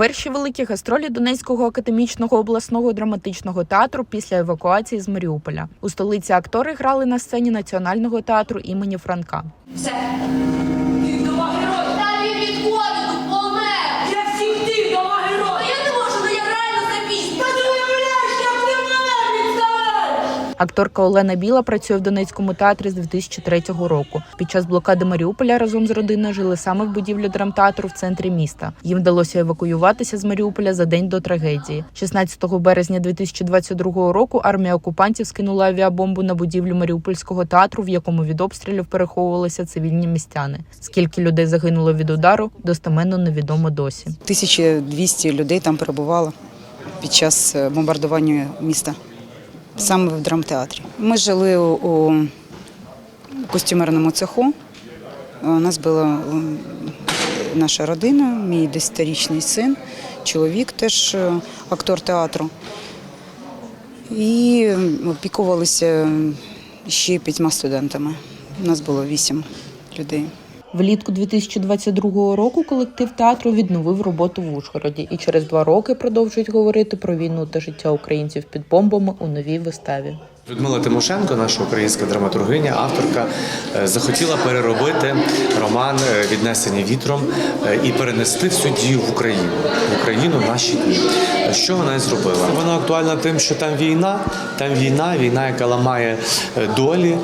Перші великі гастролі Донецького академічного обласного драматичного театру після евакуації з Маріуполя. У столиці актори грали на сцені національного театру імені Франка. Все. Він Акторка Олена Біла працює в Донецькому театрі з 2003 року. Під час блокади Маріуполя разом з родиною жили саме в будівлі драмтеатру в центрі міста. Їм вдалося евакуюватися з Маріуполя за день до трагедії. 16 березня 2022 року армія окупантів скинула авіабомбу на будівлю Маріупольського театру, в якому від обстрілів переховувалися цивільні містяни. Скільки людей загинуло від удару, достеменно невідомо досі. 1200 людей там перебувало під час е, бомбардування міста, саме в драмтеатрі. Ми жили у, костюмерному цеху. У нас була наша родина, мій десятирічний син, чоловік теж е, актор театру. І опікувалися ще п'ятьма студентами. У нас було вісім людей. Влітку 2022 року колектив театру відновив роботу в Ужгороді і через два роки продовжують говорити про війну та життя українців під бомбами у новій виставі. Людмила Тимошенко, наша українська драматургиня, авторка, е, захотіла переробити роман е, Віднесені вітром е, і перенести всю дію в Україну, в Україну наші дні. Що вона і зробила? Вона актуальна тим, що там війна, там війна, війна, яка ламає долі,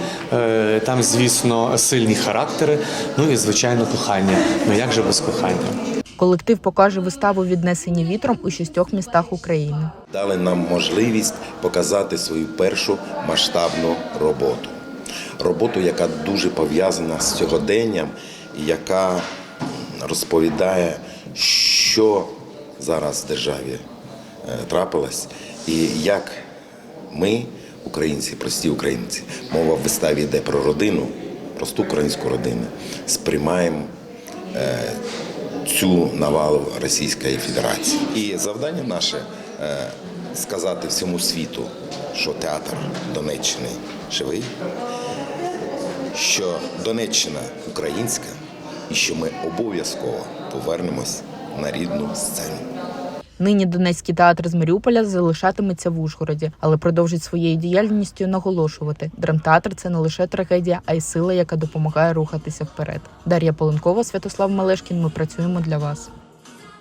там, звісно, сильні характери, ну і звичайно кохання. Ну як же без кохання? Колектив покаже виставу Віднесені вітром у шістьох містах України. дали нам можливість показати свою першу масштабну роботу. Роботу, яка дуже пов'язана з сьогоденням, яка розповідає, що зараз в державі е, трапилось, і як ми, українці, прості українці, мова в виставі йде про родину, просту українську родину, сприймаємо е, цю навалу Російської Федерації. І завдання наше е, сказати всьому світу, що театр Донеччини живий, що Донеччина українська, і що ми обов'язково повернемось на рідну сцену. Нині Донецький театр з Маріуполя залишатиметься в Ужгороді, але продовжить своєю діяльністю наголошувати: драмтеатр це не лише трагедія, а й сила, яка допомагає рухатися вперед. Дар'я Поленкова, Святослав Малешкін. Ми працюємо для вас.